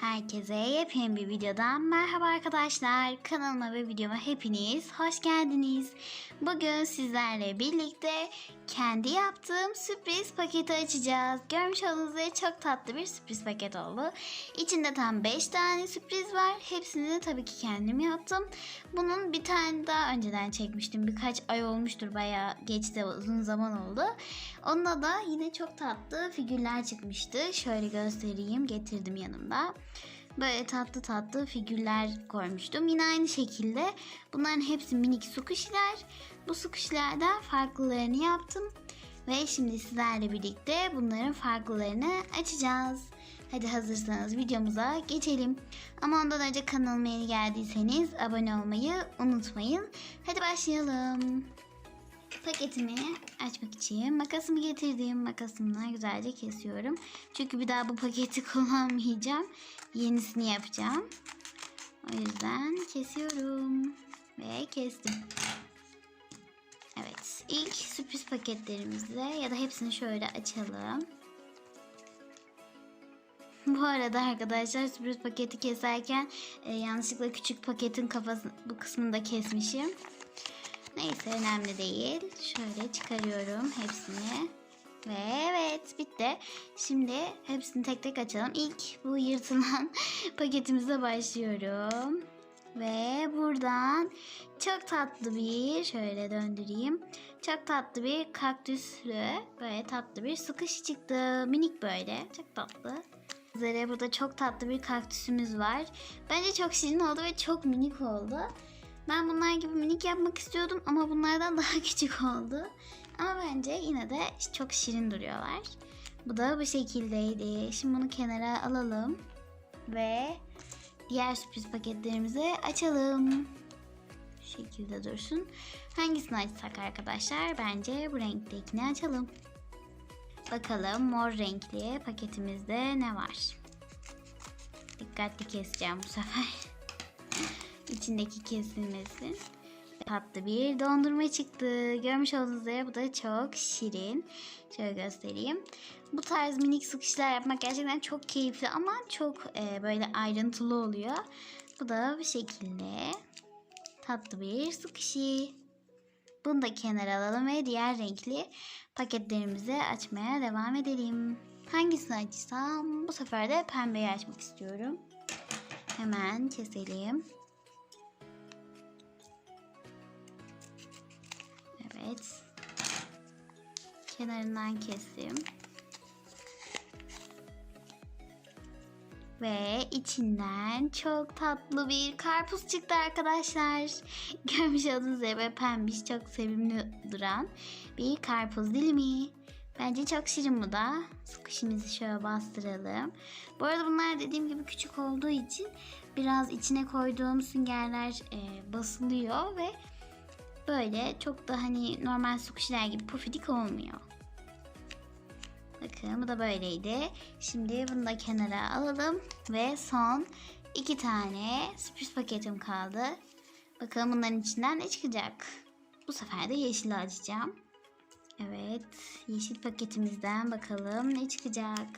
Herkese yepyeni bir videodan merhaba arkadaşlar. Kanalıma ve videoma hepiniz hoş geldiniz. Bugün sizlerle birlikte kendi yaptığım sürpriz paketi açacağız. Görmüş olduğunuz üzere çok tatlı bir sürpriz paket oldu. İçinde tam 5 tane sürpriz var. Hepsini de tabii ki kendim yaptım. Bunun bir tane daha önceden çekmiştim. Birkaç ay olmuştur bayağı geçti uzun zaman oldu. Onda da yine çok tatlı figürler çıkmıştı. Şöyle göstereyim getirdim yanımda. Böyle tatlı tatlı figürler koymuştum. Yine aynı şekilde bunların hepsi minik su kuşiler. Bu su kuşilerden farklılarını yaptım. Ve şimdi sizlerle birlikte bunların farklılarını açacağız. Hadi hazırsanız videomuza geçelim. Ama ondan önce kanalıma yeni geldiyseniz abone olmayı unutmayın. Hadi başlayalım. Paketimi açmak için makasımı getirdim. Makasımla güzelce kesiyorum. Çünkü bir daha bu paketi kullanmayacağım. Yenisini yapacağım. O yüzden kesiyorum. Ve kestim. Evet. ilk sürpriz paketlerimizle ya da hepsini şöyle açalım. Bu arada arkadaşlar sürpriz paketi keserken e, yanlışlıkla küçük paketin kafası bu kısmını da kesmişim. Neyse önemli değil. Şöyle çıkarıyorum hepsini. Ve evet bitti. Şimdi hepsini tek tek açalım. İlk bu yırtılan paketimize başlıyorum. Ve buradan çok tatlı bir şöyle döndüreyim. Çok tatlı bir kaktüslü böyle tatlı bir su çıktı. Minik böyle çok tatlı. Üzere burada çok tatlı bir kaktüsümüz var. Bence çok şirin oldu ve çok minik oldu. Ben bunlar gibi minik yapmak istiyordum ama bunlardan daha küçük oldu. Ama bence yine de çok şirin duruyorlar. Bu da bu şekildeydi. Şimdi bunu kenara alalım. Ve diğer sürpriz paketlerimizi açalım. Şu şekilde dursun. Hangisini açsak arkadaşlar? Bence bu renktekini açalım. Bakalım mor renkli paketimizde ne var? Dikkatli keseceğim bu sefer. İçindeki kesilmesin. Tatlı bir dondurma çıktı. Görmüş olduğunuz üzere bu da çok şirin. Şöyle göstereyim. Bu tarz minik sıkışlar yapmak gerçekten çok keyifli ama çok e, böyle ayrıntılı oluyor. Bu da bu şekilde. Tatlı bir sıkışı. Bunu da kenara alalım ve diğer renkli paketlerimizi açmaya devam edelim. Hangisini açsam bu sefer de pembeyi açmak istiyorum. Hemen keselim. Evet. Kenarından kestim. Ve içinden çok tatlı bir karpuz çıktı arkadaşlar. Görmüş olduğunuz üzere pembiş çok sevimli duran bir karpuz dilimi. Bence çok şirin bu da. Sıkışımızı şöyle bastıralım. Bu arada bunlar dediğim gibi küçük olduğu için biraz içine koyduğum süngerler e, basılıyor ve böyle çok da hani normal sukuşiler gibi pufidik olmuyor. Bakın bu da böyleydi. Şimdi bunu da kenara alalım. Ve son iki tane sürpriz paketim kaldı. Bakalım bunların içinden ne çıkacak. Bu sefer de yeşil açacağım. Evet yeşil paketimizden bakalım ne çıkacak.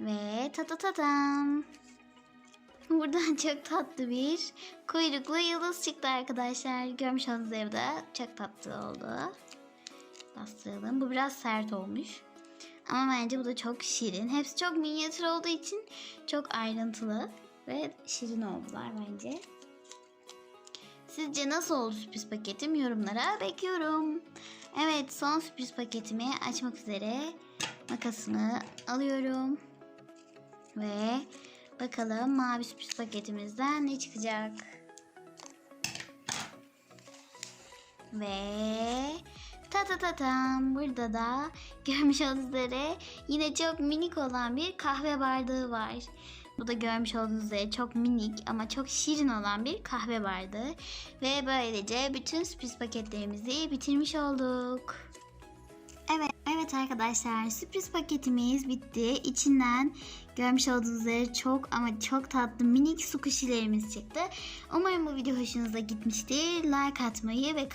Ve ta ta ta tam. Buradan çok tatlı bir kuyruklu yıldız çıktı arkadaşlar. Görmüş olduğunuz evde çok tatlı oldu. Bastıralım. Bu biraz sert olmuş. Ama bence bu da çok şirin. Hepsi çok minyatür olduğu için çok ayrıntılı ve şirin oldular bence. Sizce nasıl oldu sürpriz paketim? Yorumlara bekliyorum. Evet son sürpriz paketimi açmak üzere makasımı alıyorum. Ve bakalım mavi sürpriz paketimizden ne çıkacak. Ve ta ta ta tam burada da görmüş olduğunuz üzere yine çok minik olan bir kahve bardağı var. Bu da görmüş olduğunuz üzere çok minik ama çok şirin olan bir kahve bardağı. Ve böylece bütün sürpriz paketlerimizi bitirmiş olduk. Evet, evet arkadaşlar sürpriz paketimiz bitti. İçinden görmüş olduğunuz üzere çok ama çok tatlı minik su kuşilerimiz çıktı. Umarım bu video hoşunuza gitmiştir. Like atmayı ve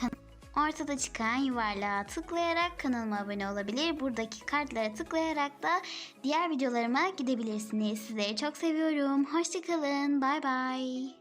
ortada çıkan yuvarlağa tıklayarak kanalıma abone olabilir. Buradaki kartlara tıklayarak da diğer videolarıma gidebilirsiniz. Sizleri çok seviyorum. Hoşçakalın. Bay bay.